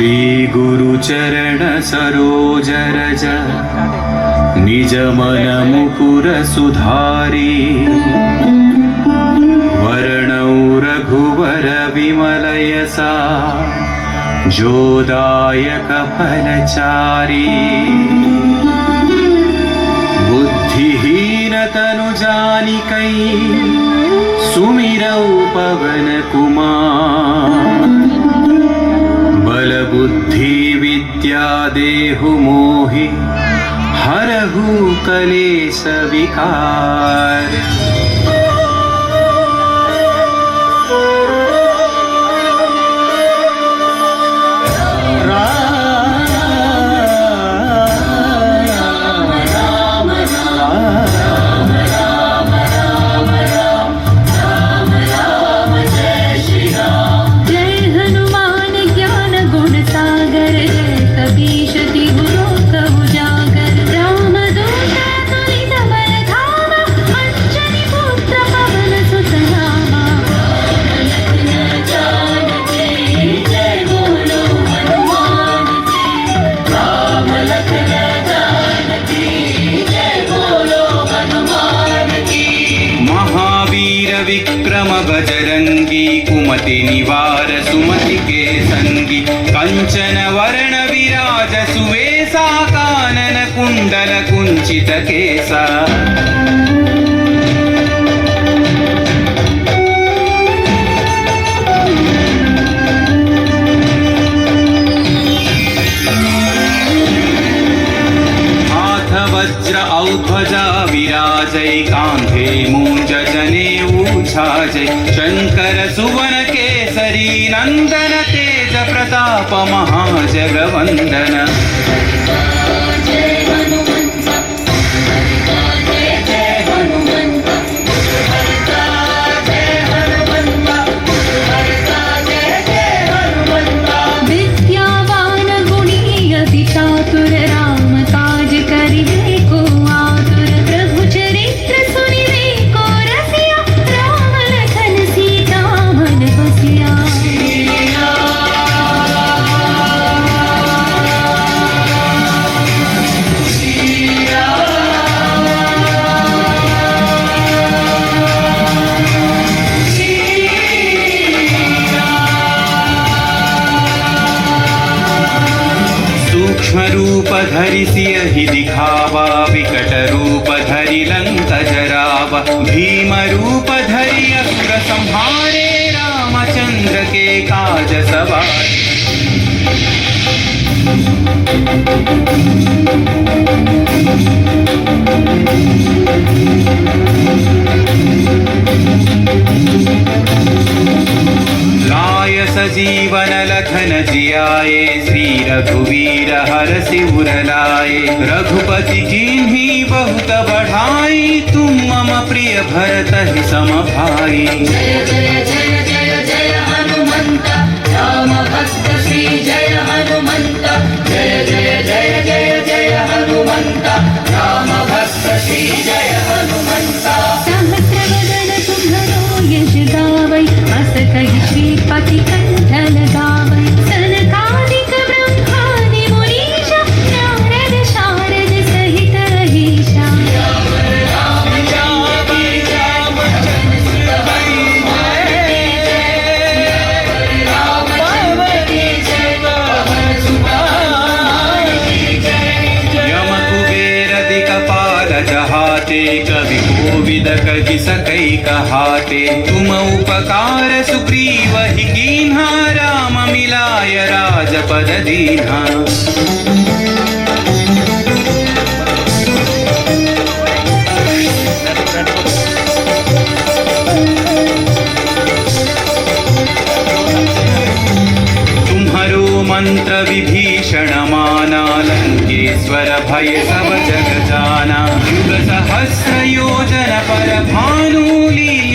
श्रीगुरुचरणसरोजरज निजमयं कुरसुधारी वरणौ रघुवर विमलय सा ज्योदाय बुद्धिहीनतनुजानिकै सुमिरौ पवनकुमा बलबुद्धिविद्या देहु मोहि हरहु कले सविकार जय कांधे मूच जने ऊछा जय। शंकर सुवन केसरी नंदन तेज प्रताप महाजगवंदन सवारे। लाय सजीवन लखन जियाए, श्री रघुवीर हर सिर लाए। रघुपति की बहुत बढ़ाई, तुम मम प्रिय भरत ही सम भाई जय जय जय। హనుమంత. జయ జయ జయ జయ జయ హనుమంత. రామ భక్త శ్రీ జయ హనుమంత. సహస్రవదన సుందరో యశదావై అసకై శ్రీపతి ते तुम उपकार सुग्रीव हि कीन्हा राम मिलाय राजपद दीन्हा। तुम्हरो मंत्र विभीषण माना लंकेश्वर भय सब जग जाना युग सहस्र योजन पर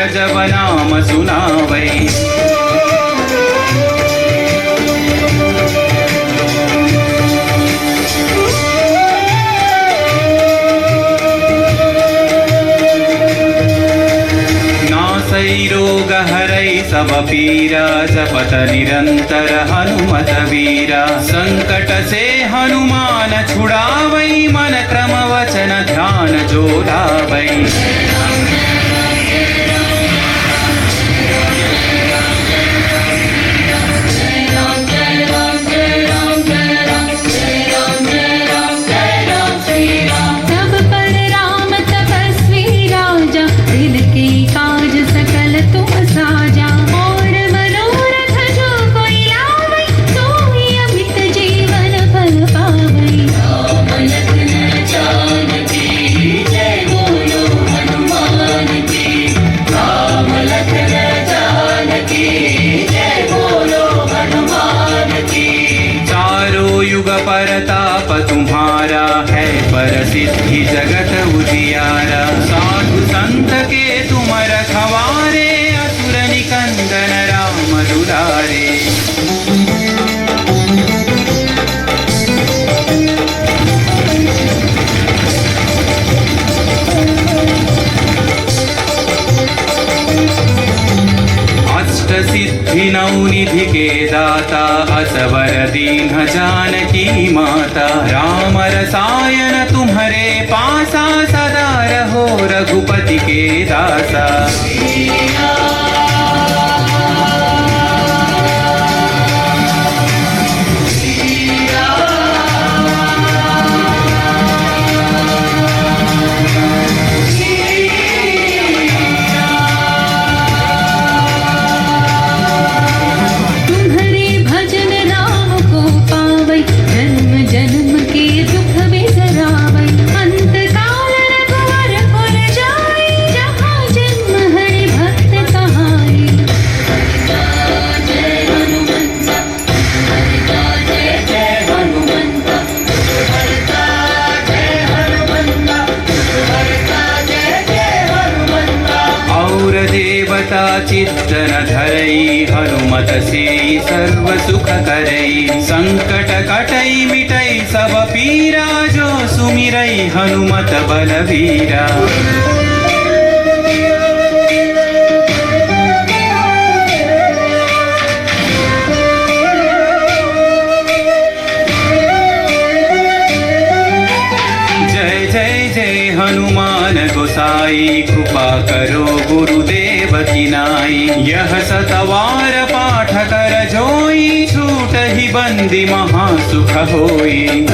महावीर जब नाम सुनावै नासै रोग हरै सब पीरा जपत निरंतर हनुमत वीरा संकट से हनुमान छुड़ावै मन क्रम वचन ध्यान जो जगत उजियारा साधु संत के तुम रखवारे असुर निकंदन राम दुलारे। सिद्धि नौ निधि के दाता, असवर दीन जानकी माता। राम रसायन तुम्हारे पासा रघुपति के दासा। हनुमत से सर्व सुख करई संकट कटई मिटई सब पीरा जो सुमिरई हनुमत बलवीरा गोसाई कृपा करो गुरुदेव की नाई। यह सतवार पाठ कर जोई छूट ही बंदी महासुख होई।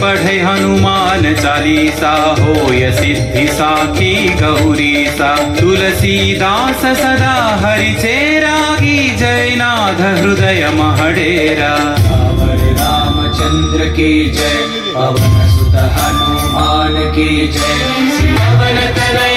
पढ़े श्री चालीसा होय सिद्धि साखी गौरीसा। तुलसीदास सदा हरिचेरागी जय नाथ हृदय महडेरा। रामचन्द्र के जय पवन सुत हनुमान के जय।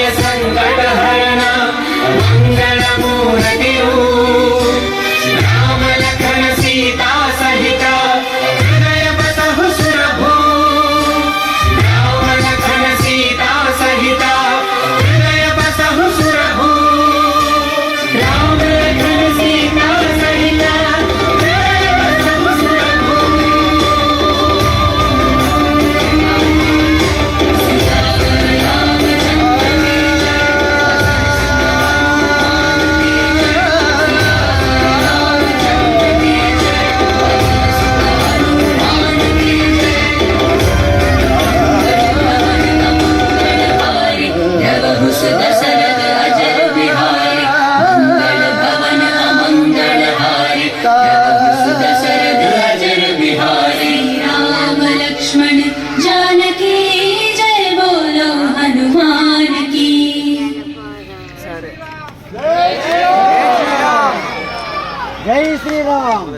శ్రీరామ్.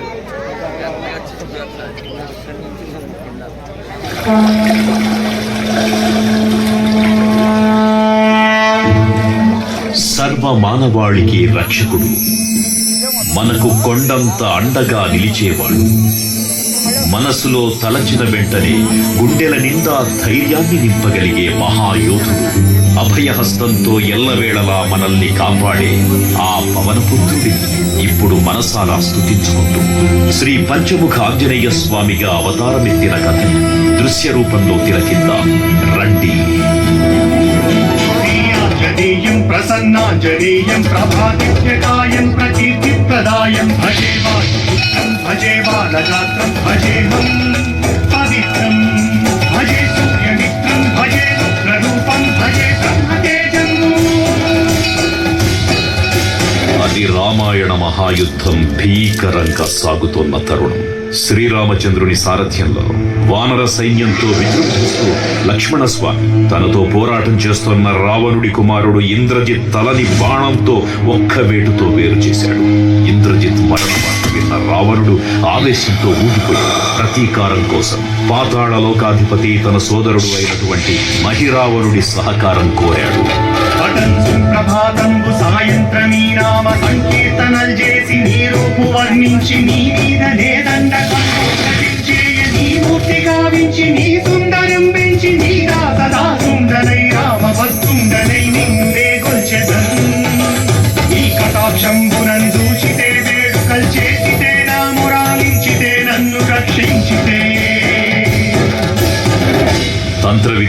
సర్వ మానవాళికి రక్షకుడు. మనకు కొండంత అండగా నిలిచేవాడు. మనసులో తలచిన వెంటనే గుండెల నిండా ధైర్యాన్ని నింపగలిగే మహాయోధుడు. అభయహస్తంతో ఎల్లవేళలా మనల్ని కాపాడే ఆ పవనపుత్రుడిని ఇప్పుడు మనసాలా స్థుతించుకుంటూ శ్రీ పంచముఖ ఆంజనేయ స్వామిగా అవతారమెత్తిన కథ దృశ్య రూపంలో తిలకిద్దాం. రండి. జనేయం ప్రసన్నా జనేయం ప్రభాదిత్యకాయం ప్రకీర్తిప్రదాయం. భజేవాన్ భజే పవిత్రం సూర్యమిత్రం అది రామాయణ మహాయుద్ధం భీకరంగా సాగుతున్న తరుణం. శ్రీరామచంద్రుని సారథ్యంలో వానర సైన్యంతో విజృంభిస్తూ లక్ష్మణస్వామి తనతో పోరాటం చేస్తున్న రావణుడి కుమారుడు ఇంద్రజిత్ తలని బాణంతో ఒక్క వేటుతో వేరు చేశాడు. ఇంద్రజిత్ మరణమాట విన్న రావణుడు ఆవేశంతో ఊగిపోయి ప్రతీకారం కోసం పాతాళ లోకాధిపతి తన సోదరుడు అయినటువంటి మహిరావణుడి సహకారం కోరాడు. పఠన్ సుప్రభాతంబు సాయంత్రమీ నామ చేసి నీ రూపు వర్ణించి నీ మీద నేదండ నీ మూర్తి గావించి నీ సుందరం పెంచి నీ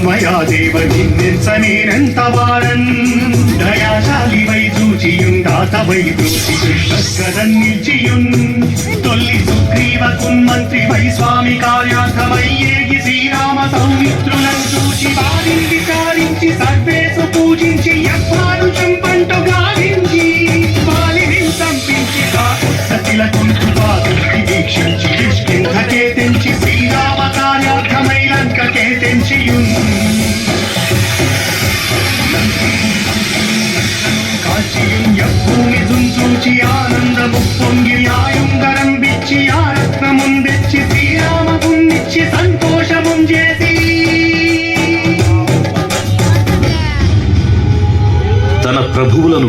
అమ్మయా దేవ నిన్నెంత వారన్ దయాశాలి వై చూచియుండాత వై దూచి కృష్ణగదన్ నిల్చియున్. తొల్లి సుగ్రీవ కున్మంత్రి వై స్వామి కార్యార్థమయ్యేగి శ్రీరామ సౌమిత్రులను చూచి వారిని విచారించి సర్వేసు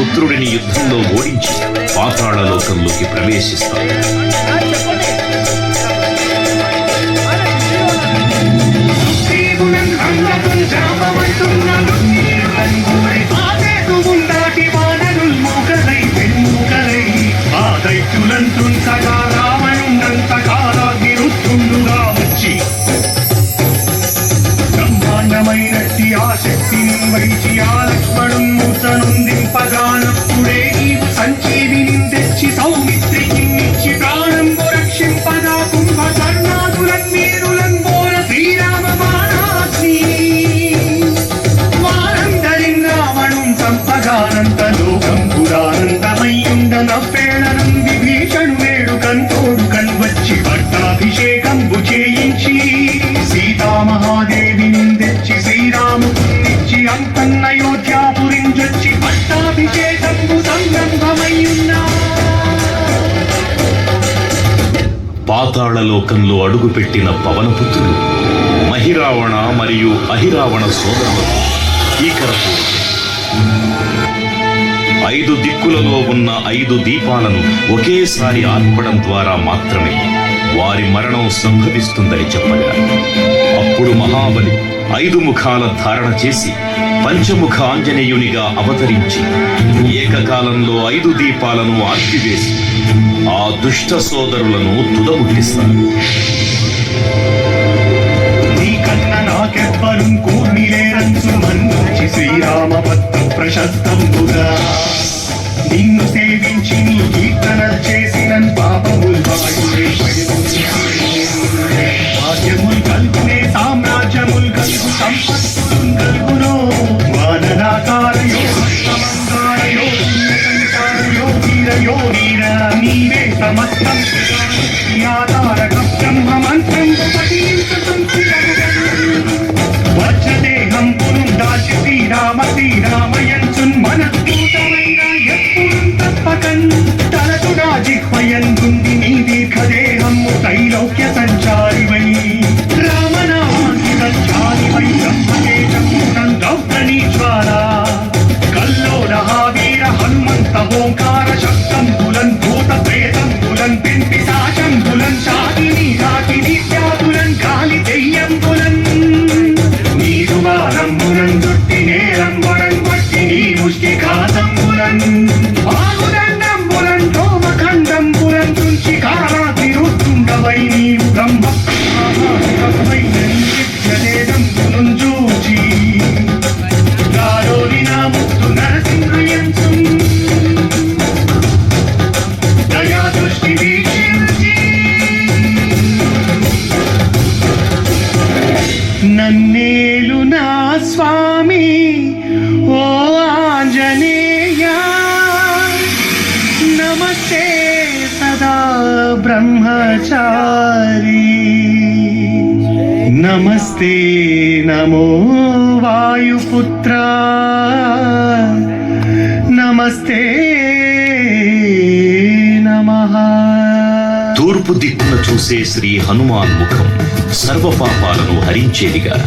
పుత్రుడిని యుద్ధంలో ఓడించి పాతాళ లోకంలోకి ప్రవేశిస్తాడు. శక్తిని వైచి ఆ లక్ష్మణున్ నీవు సంజీవిని తెచ్చి సౌమిత్రికి ఇచ్చి ప్రాణంబు పాతాళలోకంలో అడుగుపెట్టిన పవనపుత్రులు మహిరావణ మరియు అహిరావణ సోదరులు భీకరపు ఐదు దిక్కులలో ఉన్న ఐదు దీపాలను ఒకేసారి ఆర్పడం ద్వారా మాత్రమే వారి మరణం సంభవిస్తుందని చెప్పగా అప్పుడు మహాబలి ఐదు ముఖాల ధారణ చేసి పంచముఖ ఆంజనేయునిగా అవతరించి ఏకకాలంలో ఐదు దీపాలను ఆర్పివేసి ఆ దుష్ట సోదరులను తుదముట్టిస్తారు. వాయుపుత్ర. నమస్తే నమః. తూర్పు దిక్కున చూసే శ్రీ హనుమాన్ ముఖం సర్వ పాపాలను హరించేదిగా.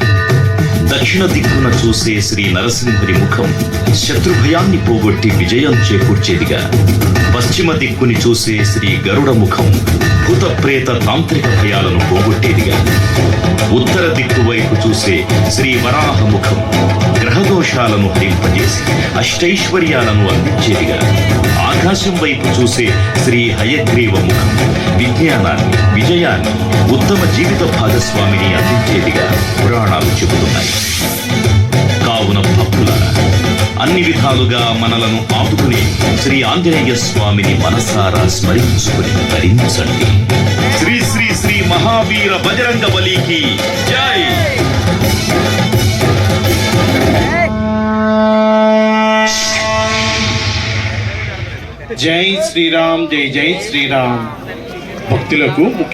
దక్షిణ దిక్కున చూసే శ్రీ నరసింహుని ముఖం శత్రుభయాన్ని పోగొట్టి విజయం చేకూర్చేదిగా. పశ్చిమ దిక్కుని చూసే శ్రీ గరుడ ముఖం భూతప్రేత తాంత్రిక భయాలను పోగొట్టేదిగా. ఉత్తర దిక్కు వైపు చూసే శ్రీ వరాహ ముఖం గ్రహదోషాలను హరింపజేసి అష్టైశ్వర్యాలను అందించేదిగా. ఆకాశం వైపు చూసే శ్రీ హయగ్రీవ ముఖం. విజ్ఞానాన్ని విజయాన్ని ఉత్తమ జీవిత భాగస్వామిని అందించేదిగా పురాణాలు చెబుతున్నాయి. కావున భక్తులారా అన్ని విధాలుగా మనలను ఆపుకుని శ్రీ ఆంజనేయ స్వామిని మనసారా స్మరించుకుని ధరించండి శ్రీ శ్రీ శ్రీ మహావీర బజరంగ బలికి జై! జై శ్రీరామ్ జై జై శ్రీరామ్ భక్తులకు